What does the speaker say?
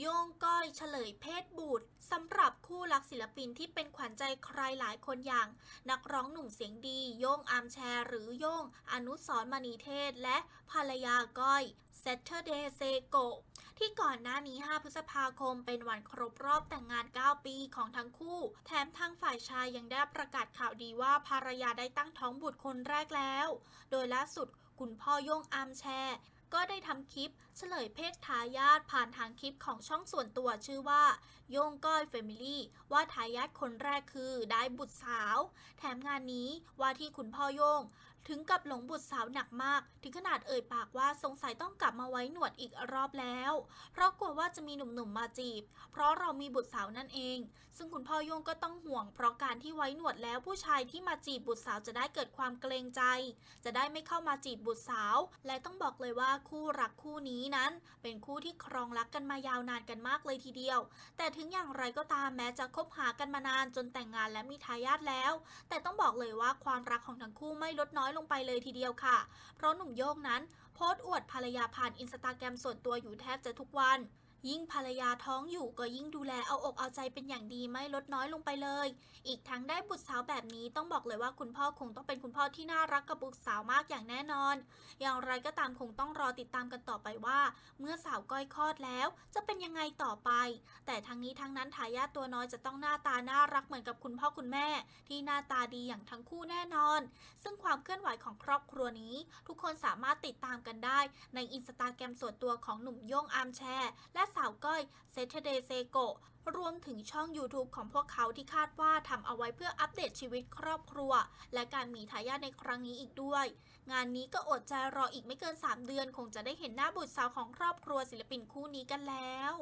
โย่งก้อยเฉลยเพศบุตรสำหรับคู่รักศิลปินที่เป็นขวัญใจใครหลายคนอย่าง นักร้องหนุ่มเสียงดี โย่งอาร์มแชร์หรือโย่งอนุสรณ์มณีเทศ และภรรยาก้อยเซตเ e อร์เดย์เซโกที่ก่อนหน้านี้ 5 พฤษภาคม เป็นวันครบรอบแต่งงาน 9 ปีของทั้งคู่ แถมทางฝ่ายชายยังได้ประกาศข่าวดีว่าภรรยาได้ตั้งท้องบุตรคนแรกแล้ว โดยล่าสุดคุณพ่อโย่งอาร์มแชร์ ก็ได้ทำคลิปเฉลยเพศทายาทผ่านทางคลิปของช่องส่วนตัวชื่อว่า โยงก้อยเฟมิลี่ว่าทายาทคนแรกคือได้บุตรสาว แถมงานนี้ว่าที่คุณพ่อโยง ถึงกับหลงบุตรสาวหนักมาก ถึงขนาดเอ่ยปากว่าสงสัยต้องกลับมาไว้หนวดอีกรอบแล้ว เพราะกลัวว่าจะมีหนุ่มๆมาจีบ เพราะเรามีบุตรสาวนั่นเอง ซึ่งคุณพ่อโยงก็ต้องห่วง เพราะการที่ไว้หนวดแล้วผู้ชายที่มาจีบบุตรสาวจะได้เกิดความเกรงใจ จะได้ไม่เข้ามาจีบบุตรสาว และต้องบอกเลยว่าคู่รักคู่นี้นั้น เป็นคู่ที่ครองรักกันมายาวนานกันมากเลยทีเดียว แต่ถึงอย่างไรก็ตามแม้จะคบหากันมานานจนแต่งงานและมีทายาทแล้ว แต่ต้องบอกเลยว่าความรักของทั้งคู่ไม่ลดน้อยลงไปเลยทีเดียวค่ะ เพราะหนุ่มโยกนั้นโพสต์อวดภรรยาผ่านอินสตาแกรมส่วนตัวอยู่แทบจะทุกวัน ยิ่งภรรยาท้องอยู่ก็ยิ่งดูแลเอาอกเอาใจเป็นอย่างดีไม่ลดน้อยลงไปเลย อีกทั้งได้บุตรสาวแบบนี้ต้องบอกเลยว่าคุณพ่อคงต้องเป็นคุณพ่อที่น่ารักกับบุตรสาวมากอย่างแน่นอน อย่างไรก็ตามคงต้องรอติดตามกันต่อไปว่า เมื่อสาวก้อยคลอดแล้ว จะเป็นยังไงต่อไป แต่ทั้งนี้ทั้งนั้นทายาทตัวน้อยจะต้องหน้าตาน่ารักเหมือนกับคุณพ่อคุณแม่ ที่หน้าตาดีอย่างทั้งคู่แน่นอน ซึ่งความเคลื่อนไหวของครอบครัวนี้ ทุกคนสามารถติดตามกันได้ ในอินสตาแกรมส่วนตัวของหนุ่มโย่งอาร์มแชร์และสาวก้อยเซเทเดเซโกรวมถึงช่อง YouTube ของพวกเขาที่คาดว่าทำเอาไว้เพื่ออัปเดตชีวิตครอบครัว และการมีทายาทในครั้งนี้อีกด้วย งานนี้ก็อดใจรออีกไม่เกิน 3 เดือน คงจะได้เห็นหน้าบุตรสาวของครอบครัวศิลปินคู่นี้กันแล้ว